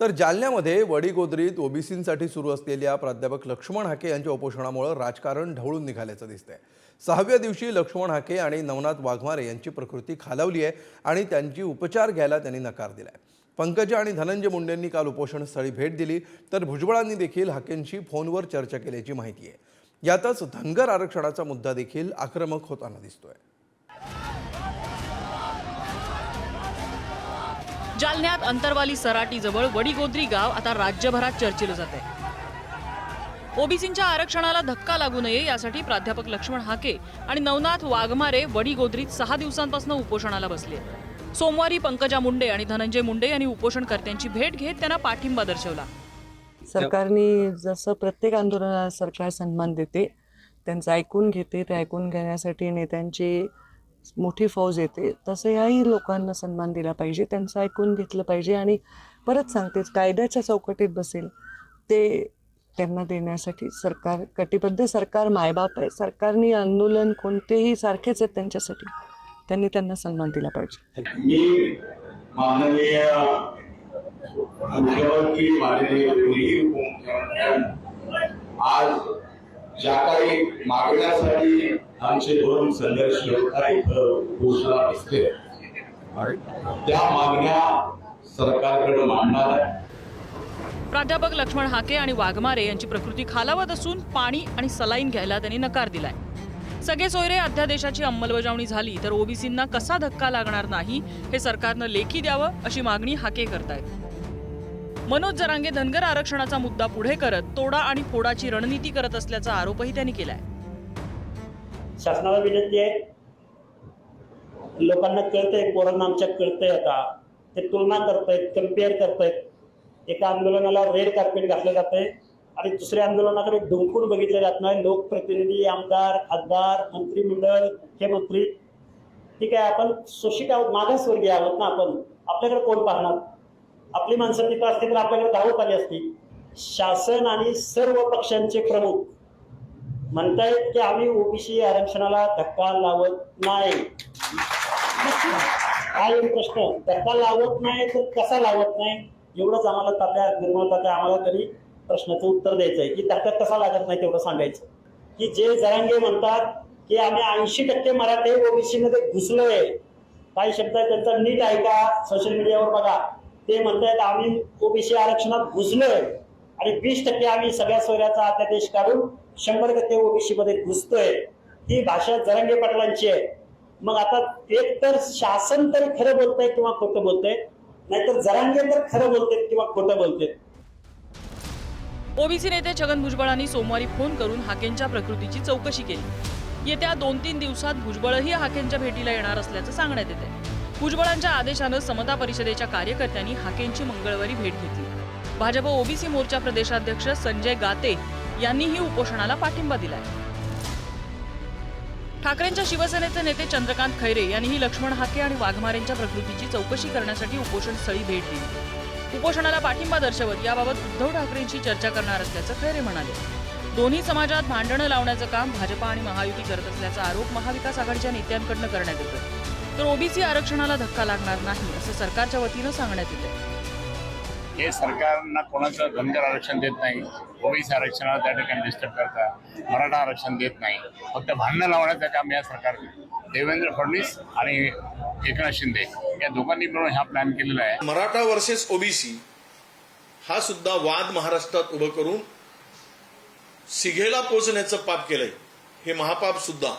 तर जालन्यामध्ये वडीगोद्रीत ओबीसींसाठी सुरू असलेल्या प्राध्यापक लक्ष्मण हाके यांच्या उपोषणामुळे राजकारण ढवळून निघाल्याचं दिसतंय. सहाव्या दिवशी लक्ष्मण हाके आणि नवनाथ वाघमारे यांची प्रकृती खालावली आहे आणि त्यांची उपचार घ्यायला त्यांनी नकार दिलाय. पंकजा आणि धनंजय मुंडेंनी काल उपोषणस्थळी भेट दिली तर भुजबळांनी देखील हाकेंशी फोनवर चर्चा केल्याची माहिती आहे. यातच धनगर आरक्षणाचा मुद्दा देखील आक्रमक होताना दिसतोय. जालन्यात अंतरवाली सराटीजवळ वडीगोद्री गाव आता राज्यभरात चर्चेलं जात आहे ओबीसींच्या आरक्षणाला धक्का लागू नये यासाठी प्राध्यापक लक्ष्मण हाके आणि नवनाथ वाघमारे वडीगोद्रीत सहा दिवसांपासून उपोषणाला बसले. सोमवारी पंकजा मुंडे आणि धनंजय मुंडे यांनी उपोषणकर्त्यांची भेट घेत त्यांना पाठिंबा दर्शवला. सरकारने जसं प्रत्येक आंदोलनाला सरकार सन्मान देते त्यांचं ऐकून घेते ते ऐकून घेण्यासाठी नेत्यांची मोठी फौज येते तसं याही लोकांना सन्मान दिला पाहिजे त्यांचं ऐकून घेतलं पाहिजे आणि परत सांगतेच कायद्याच्या चौकटीत बसेल ते त्यांना देण्यासाठी सरकार कटिबद्ध सरकार मायबाप आहे सरकारने आंदोलन कोणतेही सारखेच आहेत त्यांच्यासाठी त्यांनी त्यांना सन्मान दिला पाहिजे. मी माननीय आज ज्या काही मागण्यासाठी आमचे दोन संघर्ष घोषणा असते त्या मागण्या सरकारकडे मांडणार आहे. प्राध्यापक लक्ष्मण हाके आणि वाघमारे यांची प्रकृती खालावत असून पाणी आणि सलाईन घ्यायला त्यांनी नकार दिलाय. सगळे सोयरे अध्यादेशाची अंमलबजावणी झाली तर ओबीसींना कसा धक्का लागणार नाही हे सरकारनं लेखी द्यावं अशी मागणी हाके करतायत. मनोज जरांगे धनगर आरक्षणाचा मुद्दा पुढे करत तोडा आणि फोडाची रणनीती करत असल्याचा आरोपही त्यांनी केलाय. शासनाला विनंती आहे. लोकांना कळतंय पोरांना आमच्या कळतंय आता. ते तुलना करतायत कंपेअर करतायत एका आंदोलनाला रेड कार्पेट घातलं जातंय आणि दुसऱ्या आंदोलनाकडे डुंकून बघितलं जात नाही. लोकप्रतिनिधी आमदार खासदार मंत्रिमंडळ हे मंत्री. ठीक आहे आपण शोषित आहोत मागासवर्गीय आहोत ना आपण. आपल्याकडे कोण पाहणार? आपली माणसं तिथं असती तर आपल्याकडे धावत आली असती शासन आणि सर्व पक्षांचे प्रमुख म्हणतायत की आम्ही ओबीसी आरक्षणाला धक्का लावत नाही. काय प्रश्न. धक्का लावत नाही तर कसा लावत नाही? एवढंच आम्हाला तात्या निर्मळ तात्या आम्हाला तरी प्रश्नाचं उत्तर द्यायचं आहे की धक्का कसा लागत नाही तेवढं सांगायचं. की जे जरांगे म्हणतात की आम्ही ऐंशी टक्के मराठी ओबीसी मध्ये घुसलोय. काही शब्द आहे त्यांचा नीट ऐका सोशल मीडियावर बघा. ते म्हणतायत आम्ही ओबीसी आरक्षणात घुसलोय. आणि वीस टक्के आम्ही सगळ्या सोयऱ्याचा अध्यादेश काढून शंभर टक्के ओबीसी मध्ये घुसतोय. ही भाषा जरांगे पाटलांची आहे. मग आता एक तर शासन तर खरं बोलतंय किंवा खोटं बोलतंय नाहीतर जरांगे तर खरं बोलतेत किंवा खोटं बोलतेत ओबीसी नेते छगन भुजबळांनी सोमवारी फोन करून हाकेंच्या प्रकृतीची चौकशी केली. येत्या दोन तीन दिवसात भुजबळही हाकेंच्या भेटीला येणार असल्याचं सांगण्यात येते भुजबळांच्या आदेशानं समता परिषदेच्या कार्यकर्त्यांनी हाकेंची मंगळवारी भेट घेतली. भाजप ओबीसी मोर्चा प्रदेशाध्यक्ष संजय गाते यांनीही उपोषणाला पाठिंबा दिलाय. ठाकरेंच्या शिवसेनेचे नेते चंद्रकांत खैरे यांनीही लक्ष्मण हाके आणि वाघमारेंच्या प्रकृतीची चौकशी करण्यासाठी उपोषणस्थळी भेट दिली. उपोषणाला पाठिंबा दर्शवत याबाबत उद्धव ठाकरेंशी चर्चा करणार असल्याचं खैरे म्हणाले. दोन्ही समाजात भांडणं लावण्याचं काम भाजपा आणि महायुती करत असल्याचा आरोप महाविकास आघाडीच्या नेत्यांकडनं करण्यात येतोय. तर ओबीसी आरक्षणाला धक्का लागणार नाही असं सरकारच्या वतीनं सांगण्यात येतं हे सरकारना कोणाचं धनगर आरक्षण देत नाही ओबीसी आरक्षणाला त्या ठिकाणी डिस्टर्ब करतात मराठा आरक्षण देत नाही. फक्त भांडणं लावण्याचं काम या सरकारने देवेंद्र फडणवीस आणि एकनाथ शिंदे या दोघांनी मिळून हा प्लॅन केलेला आहे. मराठा वर्सेस ओबीसी हा सुद्धा वाद महाराष्ट्रात उभं करून सिघेला पोचण्याचं पाप केलंय हे महापाप सुद्धा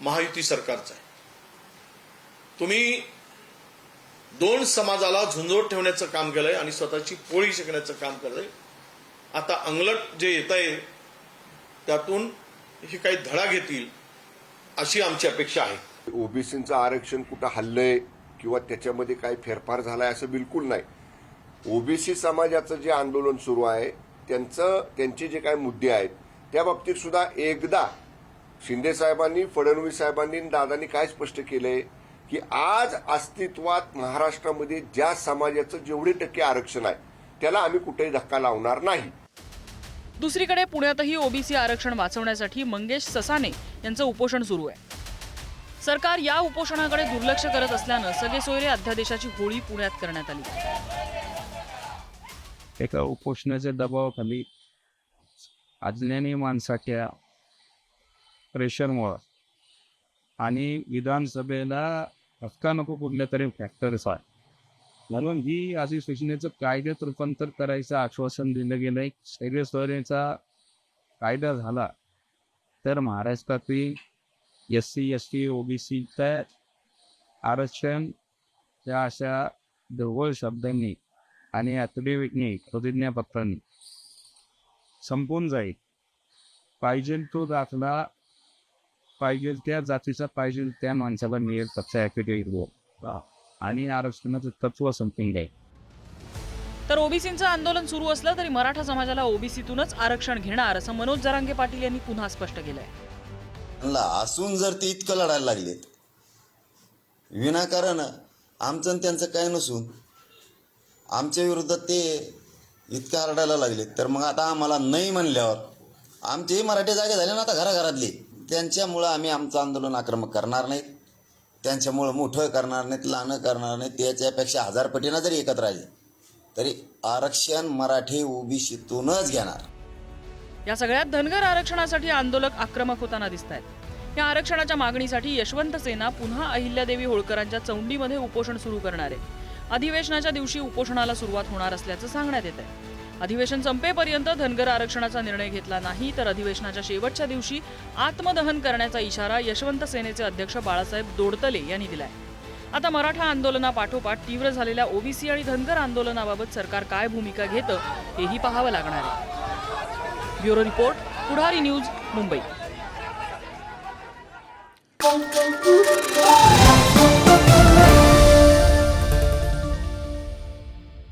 महायुती सरकारचं आहे. तुम्ही दोन समाजाला झुंजवत ठेवण्याचं काम केलंय आणि स्वतःची पोळी शिकण्याचं काम केलंय. आता अंगलट जे येत आहे त्यातून हे काही धडा घेतील अशी आमची अपेक्षा आहे. ओबीसीचं आरक्षण कुठं हल्लंय किंवा त्याच्यामध्ये काही फेरफार झालाय असं बिलकुल नाही. ओबीसी समाजाचं जे आंदोलन सुरू आहे त्यांचं त्यांचे जे काही मुद्दे आहेत त्या बाबतीत सुद्धा एकदा शिंदे साहेबांनी फडणवीस साहेबांनी दादांनी काय स्पष्ट केलंय की आज अस्तित्वात महाराष्ट्रामध्ये ज्या समाजाचं जेवढे टक्के आरक्षण आहे त्याला आम्ही कुठेही धक्का लावणार नाही. दुसरीकडे पुण्यातही ओबीसी आरक्षण वाचवण्यासाठी मंगेश ससाने यांचं उपोषण सुरू आहे. सरकार या उपोषणाकडे दुर्लक्ष करत असल्यानं सगळे सोयरे अध्यादेशाची होळी पुण्यात करण्यात आली. एका उपोषणाच्या दबावाखाली अज्ञानी माणसाच्या प्रेशरमुळं आणि विधानसभेला धक्का नको कुठल्या तरी फॅक्टर्स आहे. म्हणून ही अधिसूचनेचं कायद्यात रूपांतर करायचं आश्वासन दिलं गेलं एक शैल्यस्थळेचा कायदा झाला तर महाराष्ट्रातील S C S T O B सीचं आरक्षण या अशा ढवळ शब्दांनी आणि ॲफिडेव्हिटनी प्रतिज्ञापत्रांनी संपून जाईल. पाहिजे तो दाखला पाहिजे त्या जातीचा पाहिजे त्या माणसाला मिळेल तसा ॲफिडेव्हिट आणि आरक्षणाचं तत्व संपून जाईल तर ओबीसीचं आंदोलन सुरू असलं तरी मराठा समाजाला ओबीसीतूनच आरक्षण घेणार असं मनोज जरांगे पाटील यांनी पुन्हा स्पष्ट केलंय. असून जर ते इतकं लढायला लागलेत विनाकारण आमचं आणि त्यांचं काय नसून आमच्या विरोधात ते इतकं हरडायला लागलेत. तर मग आता आम्हाला नाही म्हणल्यावर आमचेही मराठी जागे झाले ना आता घराघरातले. त्यांच्यामुळं आम्ही आमचं आंदोलन आक्रमक करणार नाहीत. त्यांच्यामुळं मोठं करणार नाहीत लहानं करणार नाहीत त्याच्यापेक्षा हजार पटीनं जरी एकत्र आले तरी आरक्षण मराठी ओबीसीतूनच घेणार. या सगळ्यात धनगर आरक्षणासाठी आंदोलक आक्रमक होताना दिसत आहेत या आरक्षणाच्या मागणीसाठी यशवंत सेना पुन्हा अहिल्यादेवी होळकरांच्या चौंडीमध्ये उपोषण सुरू करणार आहे. अधिवेशनाच्या दिवशी उपोषणाला सुरुवात होणार असल्याचं सांगण्यात येत आहे अधिवेशन संपेपर्यंत धनगर आरक्षणाचा निर्णय घेतला नाही तर अधिवेशनाच्या शेवटच्या दिवशी आत्मदहन करण्याचा इशारा यशवंत सेनेचे अध्यक्ष बाळासाहेब दोडतले यांनी दिलाय. आता मराठा आंदोलनापाठोपाठ तीव्र झालेल्या ओबीसी आणि धनगर आंदोलनाबाबत सरकार काय भूमिका घेतं हेही पाहावं लागणार आहे. Bureau report Pudhari news Mumbai.